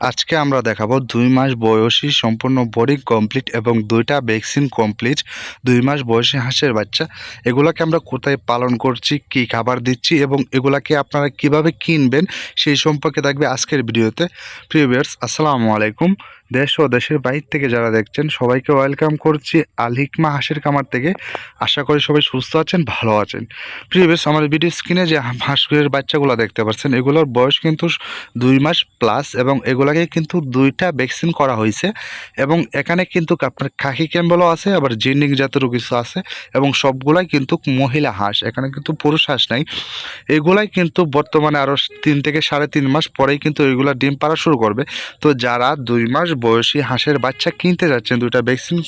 আজকে আমরা দেখাবো দুই মাস বয়সী সম্পূর্ণ বডি কমপ্লিট এবং দুইটা ভ্যাকসিন কমপ্লিট দুই মাস বয়সী হাঁসের বাচ্চা। এগুলাকে আমরা কোথায় পালন করছি, কি খাবার দিচ্ছি এবং এগুলাকে আপনারা কীভাবে কিনবেন সেই সম্পর্কে থাকবে আজকের ভিডিওতে। প্রিভিয়ার্স আসসালামু আলাইকুম। দেশ ও দেশের বাইরে থেকে যারা দেখছেন, সবাইকে ওয়েলকাম করছি আল হিকমা হাঁসের কামার থেকে। আশা করি সবাই সুস্থ আছেন, ভালো আছেন। প্রিভিয়াস আমার ভিডিও স্ক্রিনে যে হাঁসগুলোর বাচ্চাগুলো দেখতে পাচ্ছেন, এগুলোর বয়স কিন্তু দুই মাস প্লাস এবং এগুলাকে কিন্তু দুইটা ভ্যাকসিন করা হয়েছে এবং এখানে কিন্তু আপনার খাকি ক্যাম্বেলও আছে, আবার জিনিক জাতেরও কিছু আছে এবং সবগুলাই কিন্তু মহিলা হাঁস, এখানে কিন্তু পুরুষ হাঁস নাই। এগুলাই কিন্তু বর্তমানে আরও তিন থেকে সাড়ে তিন মাস পরেই কিন্তু এগুলা ডিম পাড়া শুরু করবে। তো যারা দুই মাস বয়সী হাঁসের বাচ্চা কিনতে যাচ্ছেন দুইটা ভ্যাকসিন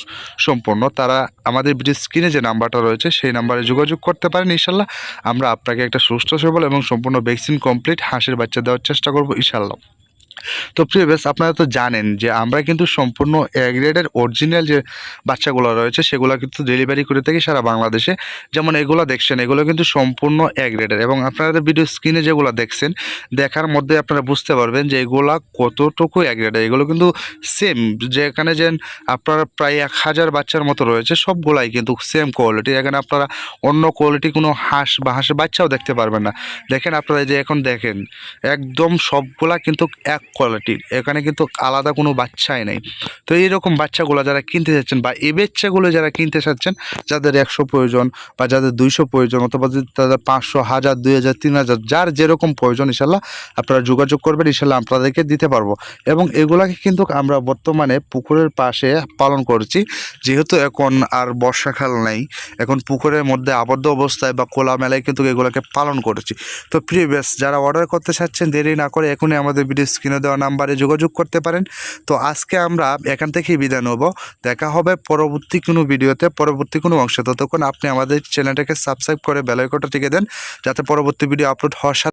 সম্পন্ন। তারা আমাদের ভিডিও স্ক্রিনে যে নাম্বারটা রয়েছে, সেই নাম্বারে যোগাযোগ করতে পারেন ইনশাল্লাহ। আমরা আপনাকে একটা সুস্থ, সবল এবং সম্পূর্ণ ভ্যাকসিন কমপ্লিট হাঁসের বাচ্চা দেওয়ার চেষ্টা করব ইনশাল্লাহ। তো প্রিভিয়াস আপনারা তো জানেন যে আমরা কিন্তু সম্পূর্ণ এ গ্রেডের অরিজিনাল যে বাচ্চাগুলো রয়েছে, সেগুলো কিন্তু ডেলিভারি করে থাকি সারা বাংলাদেশে। যেমন এগুলো দেখছেন, এগুলো কিন্তু সম্পূর্ণ এ গ্রেডের এবং আপনারা ভিডিও স্ক্রিনে যেগুলো দেখছেন, দেখার মধ্যে আপনারা বুঝতে পারবেন যে এগুলা কতটুকু এ গ্রেডের এগুলো কিন্তু সেম যেখানে যে আপনার প্রায় এক হাজার বাচ্চার মতো রয়েছে, সবগুলাই কিন্তু সেম কোয়ালিটি এখানে আপনারা অন্য কোয়ালিটি কোনো হাঁস বা হাঁসের বাচ্চাও দেখতে পারবেন না। দেখেন আপনারা যে এখন দেখেন, একদম সবগুলা কিন্তু এক কোয়ালিটির এখানে কিন্তু আলাদা কোনো বাচ্চাই নেই। তো এইরকম বাচ্চাগুলো যারা কিনতে চাচ্ছেন বা এ বাচ্চাগুলো যারা কিনতে চাচ্ছেন, যাদের একশো প্রয়োজন বা যাদের দুইশো প্রয়োজন অথবা তাদের পাঁচশো, হাজার, দুই হাজার, তিন হাজার, যার যেরকম প্রয়োজন ইনশাল্লাহ আপনারা যোগাযোগ করবেন ইনশাল্লাহ আপনাদেরকে দিতে পারব। এবং এগুলাকে কিন্তু আমরা বর্তমানে পুকুরের পাশে পালন করছি। যেহেতু এখন আর বর্ষাকাল নেই, এখন পুকুরের মধ্যে আবদ্ধ অবস্থায় বা খোলা মেলায় কিন্তু এগুলোকে পালন করছি। তো প্রিভিয়াস যারা অর্ডার করতে চাচ্ছেন, দেরি না করে এখনই আমাদের ভিডিও স্ক্রিনে দেওয়া নাম্বারে যোগাযোগ করতে পারেন। তো আজকে আমরা এখান থেকেই বিদায় নেব। দেখা হবে পরবর্তী কোনো ভিডিওতে। পরবর্তী কোনো অংশে। ততক্ষণ আপনি আমাদের চ্যানেলটাকে সাবস্ক্রাইব করে বেলাইকটা টিকে দেন, যাতে পরবর্তী ভিডিও আপলোড হওয়ার